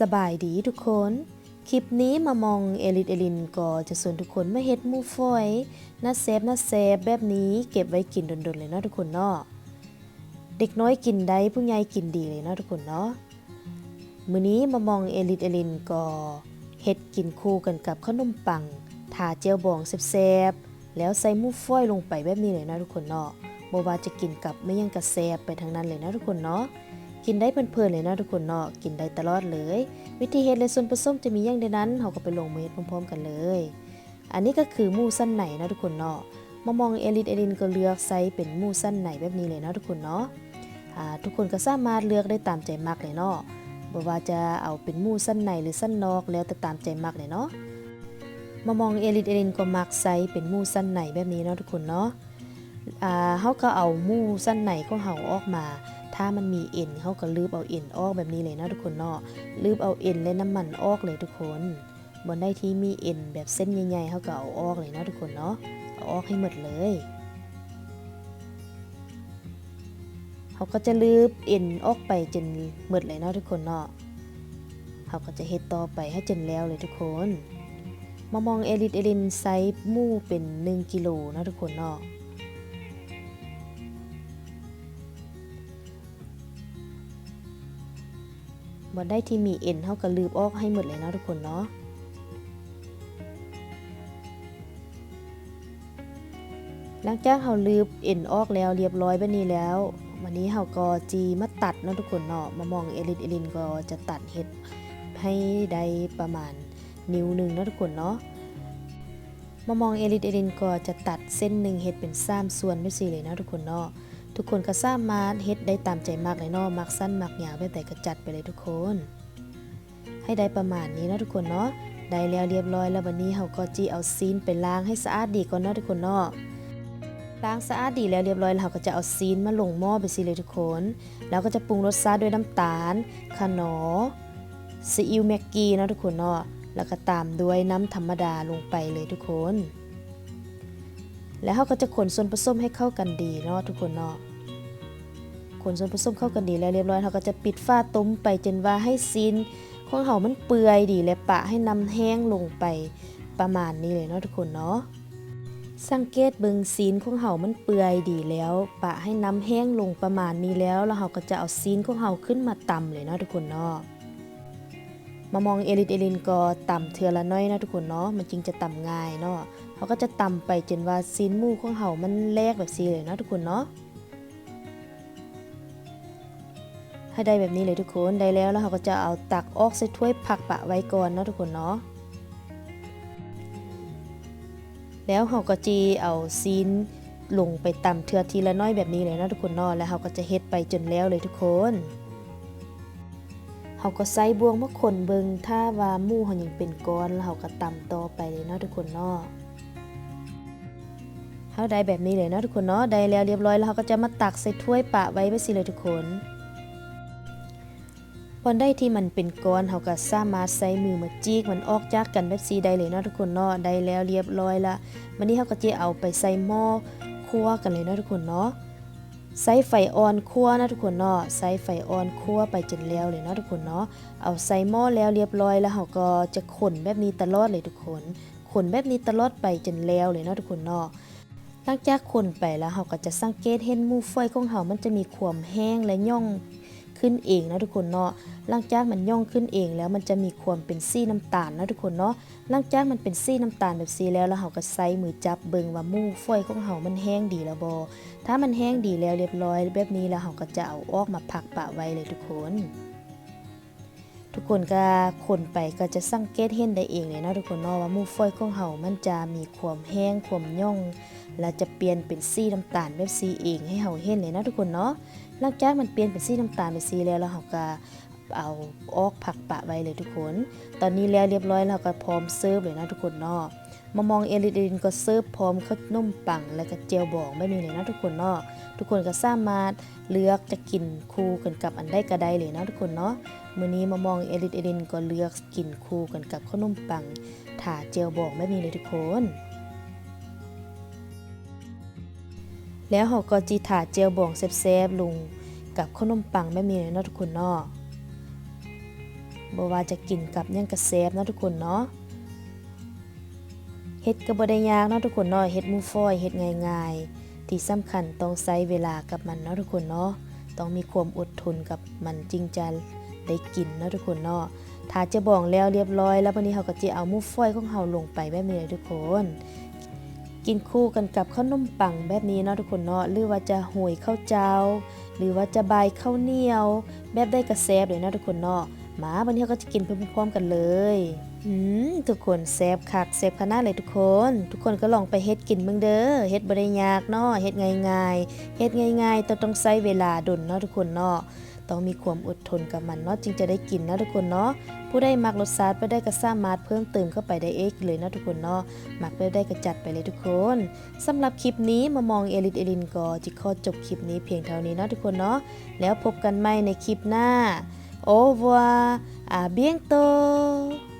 สบายดีทุกคน คลิปนี้มามองเอลิทเอลินก็จะส่วนทุกคนมาเฮ็ดมูฝอยน่าเซฟน่าเซฟแบบนี้เก็บไว้กินดนๆเลยเนาะทุกคนเนาะเด็กน้อยกินได้ผู้ใหญ่กินดีเลยเนาะทุกคนเนาะมื้อนี้มามองเอลิทเอลินก็เฮ็ดกินคู่กันกับขนมปังทาเจียวบองแซ่บๆแล้วใส่มูฝอยลงไปแบบนี้เลยเนาะทุกคนเนาะบ่ว่าจะกินกับไม่ยังกระแซบไปทางนั้นเลยเนาะทุกคนเนาะ กินได้เพลินๆเลยนะทุกคนเนาะกินได้ตลอดเลย วิธีเฮ็ดและส่วนผสมจะมีอย่างใดนั้นเราก็ไปลงมือเฮ็ดพร้อมๆกันเลย อันนี้ก็คือมูสั้นไหนนะทุกคนเนาะมามองเอลิทเอลินก็เลือกไซส์เป็นมูสั้นไหนแบบนี้เลยนะทุกคนเนาะทุกคนก็สามารถเลือกได้ตามใจมักเลยเนาะบ่ว่าจะเอาเป็นมูสั้นไหนหรือสั้นนอกแล้วแต่ตามใจมักเลยเนาะมามองเอลิทเอลินก็มักไซส์เป็นมูสั้นไหนแบบนี้เนาะทุกคนเนาะเฮาก็เอามูสั้นไหนของเฮาออกมา ถ้ามันมีเอ็นเขาก็ลืบเอาเอ็นออกแบบนี้เลยนะทุกคนเนาะลืบเอาเอ็นและน้ำมันออกเลยทุกคนบนได้ที่มีเอ็นแบบเส้นใหญ่ๆเขาก็เอาออกเลยนะทุกคนเนาะเอาออกให้หมดเลยเขาก็จะลืบเอ็นออกไปจนหมดเลยนะทุกคนเนาะเขาก็จะเฮ็ดต่อไปให้จนแล้วเลยทุกคนมามองเอลิทเอลินไซส์มูเป็น 1กิโลนะทุกคนเนาะ บ่ได้ที่มีเอ็นเท่ากับลืบออกให้หมดเลยเนาะทุกคนเนาะหลังจากเฮาลืบเอ็นออกแล้วเรียบร้อยแบบนี้แล้ว วันนี้เฮาก็จีมาตัดเนาะทุกคนเนาะมามองเอลินเอลินก็จะตัดเห็ดให้ได้ประมาณนิ้วหนึ่งเนาะทุกคนเนาะมามองเอลินเอลินก็จะตัดเส้นหนึ่งเห็ดเป็นสามส่วนไม่สี่เลยนะทุกคนเนาะ ทุกคนก็สามารถเฮ็ดได้ตามใจมากเลยเนาะมักสั้นมักยาวแบบใดก็จัดไปเลยทุกคน ให้ได้ประมาณนี้เนาะทุกคนเนาะได้แล้วเรียบร้อยแล้ววันนี้เฮาก็จีเอาซีนไปล้างให้สะอาดดีก่อนเนาะทุกคนเนาะล้างสะอาดดีแล้วเรียบร้อยแล้วเฮาก็จะเอาซีนมาลงหม้อไปสิเลยทุกคน แล้วก็จะปรุงรสชาติด้วยน้ำตาลขนอซีอิ๊วแม็กกี้เนาะทุกคนเนาะแล้วก็ตามด้วยน้ำธรรมดาลงไปเลยทุกคน แล้วเราก็จะคนส่วนผสมให้เข้ากันดีเนาะทุกคนเนาะคนส่วนผสมเข้ากันดีแล้วเรียบร้อยเราก็จะปิดฝ้าต้มไปจนว่าให้ซีนของเฮามันเปื่อยดีและปะให้น้ำแห้งลงไปประมาณนี้เลยเนาะทุกคนเนาะสังเกตเบิงซีนของเฮามันเปื่อยดีแล้ว ปะให้น้ำแห้งลงประมาณนี้แล้ว แล้วเราก็จะเอาซีนของเฮาขึ้นมาตำเลยเนาะทุกคนเนาะมามองเอลิทเอลินก็ตำเทือละน้อยนะทุกคนเนาะมันจึงจะตำง่ายเนาะ เขาก็จะตำไปจนว่าซีนมูของเฮามันแลกแบบซีเลยเนาะทุกคนเนาะให้ได้แบบนี้เลยทุกคนได้แล้วแล้วเราก็จะเอาตักออกใส่ถ้วยผักปะไว้ก่อนเนาะทุกคนเนาะแล้วเราก็จีเอาซีนลงไปตำเทือทีละน้อยแบบนี้เลยเนาะทุกคนเนาะแล้วเราก็จะเฮ็ดไปจนแล้วเลยทุกคนเราก็ใส่บวงมะคนเบิงถ้าว่ามู่เขายังเป็นก้อนแล้วเราก็ตำต่อไปเลยเนาะทุกคนเนาะ เฮาได้แบบนี้เลยเนาะทุกคนเนาะได้แล้วเรียบร้อยแล้วเราก็จะมาตักใส่ถ้วยปะไว้ไปสิเลยทุกคนวันได้ที่มันเป็นก้อนเฮาก็สามารถใส่มือมาจีกมันออกจากกันแบบซีได้เลยเนาะทุกคนเนาะได้แล้วเรียบร้อยละวันนี้เฮาก็จะเอาไปใส่หม้อคั่วกันเลยเนาะทุกคนเนาะใส่ไฟอ่อนคั่วนะทุกคนเนาะใส่ไฟอ่อนคั่วไปจนแล้วเลยเนาะทุกคนเนาะเอาใส่หม้อแล้วเรียบร้อยแล้วเฮาก็จะคนแบบนี้ตลอดเลยทุกคนคนแบบนี้ตลอดไปจนแล้วเลยเนาะทุกคนเนาะ หลังจากคนไปแล้วเราก็จะสังเกตเห็นมูฝอยของเรามันจะมีความแห้งและย่องขึ้นเองนะทุกคนเนาะหลังจากมันย่องขึ้นเองแล้วมันจะมีความเป็นสีน้ำตาลนะทุกคนเนาะหลังจากมันเป็นสีน้ำตาลแบบสีแล้วแล้วเราก็ใส่มือจับเบิ่งว่ามูฝอยของเรามันแห้งดีแล้วบ่ถ้ามันแห้งดีแล้วเรียบร้อย แบบนี้แล้วเราก็จะเอาออกมาพักปะไว้เลยทุกคน ทุกคนก็คนไปก็จะสังเกตเห็นได้เองเลยนะทุกคนเนาะว่ามูฟอยของเฮามันจะมีความแห้งความย่อง และจะเปลี่ยนเป็นสีน้ำตาลแบบสีเองให้เฮาเห็นเลยนะทุกคนเนาะหลังจากมันเปลี่ยนเป็นสีน้ำตาลเป็นสีแล้วแล้วเราก็เอาออกผักปะไว้เลยทุกคน ตอนนี้แล้วเรียบร้อยเราก็พร้อมเสิร์ฟเลยนะทุกคนเนาะ มามองเอลิดินก็เสิร์ฟพร้อมข้าวนมปังและก็เจลบองไม่มีเลยนะทุกคนเนาะทุกคนก็สามารถเลือกจะกินคู่กันกับอันใดก็ได้เลยนะทุกคนเนาะมื้อนี้มามองเอลิดินก็เลือกกินคู่กันกับข้าวนมปังถาเจลบองไม่มีเลยทุกคนแล้วเราก็จีถาเจลบองแซ่บๆลงกับขนมปังไม่มีเลยนะทุกคนเนาะบ่ว่าจะกินกับยังกระแซบนะทุกคนเนาะ เฮ็ดก็บ่ได้ยากเนาะทุกคนเนาะเฮ็ดมูฝอยเฮ็ดง่ายๆ ที่สำคัญต้องใช้เวลากับมันเนาะทุกคนเนาะต้องมีความอดทนกับมันจริงจังได้กินเนาะทุกคนเนาะถ้าจะบอกแล้วเรียบร้อย แล้ววันนี้เฮาก็จะเอามูฝอยของเฮาลงไปแบบนี้เลยทุกคน กินคู่กันกับข้าวนมปังแบบนี้เนาะทุกคนเนาะหรือว่าจะหวยข้าวเจ้า หรือว่าจะใบข้าวเหนียว แบบได้กระแซบเลยเนาะทุกคนเนาะ มาวันนี้เราก็จะกินไปพร้อมๆกันเลย อืมทุกคนแซบคักแซบขนาดเลยทุกคน ทุกคนก็ลองไปเฮ็ดกินเบิ่งเด้อเฮ็ดบ่ได้ยากเนาะเฮ็ดง่ายๆเฮ็ดง่ายๆแต่ต้องใช้เวลาดนเนาะทุกคนเนาะต้องมีความอดทนกับมันเนาะจึงจะได้กินเนาะทุกคนเนาะผู้ใดมักรสชาติไปได้ก็สามารถเพิ่มเติมเข้าไปได้เองเลยเนาะทุกคนเนาะมักไปได้ก็จัดไปเลยทุกคนสำหรับคลิปนี้มามองเอลิทเอลินก็จิขอจบคลิปนี้เพียงเท่านี้เนาะทุกคนเนาะแล้วพบกันใหม่ในคลิปหน้า au revoir, à bientôt.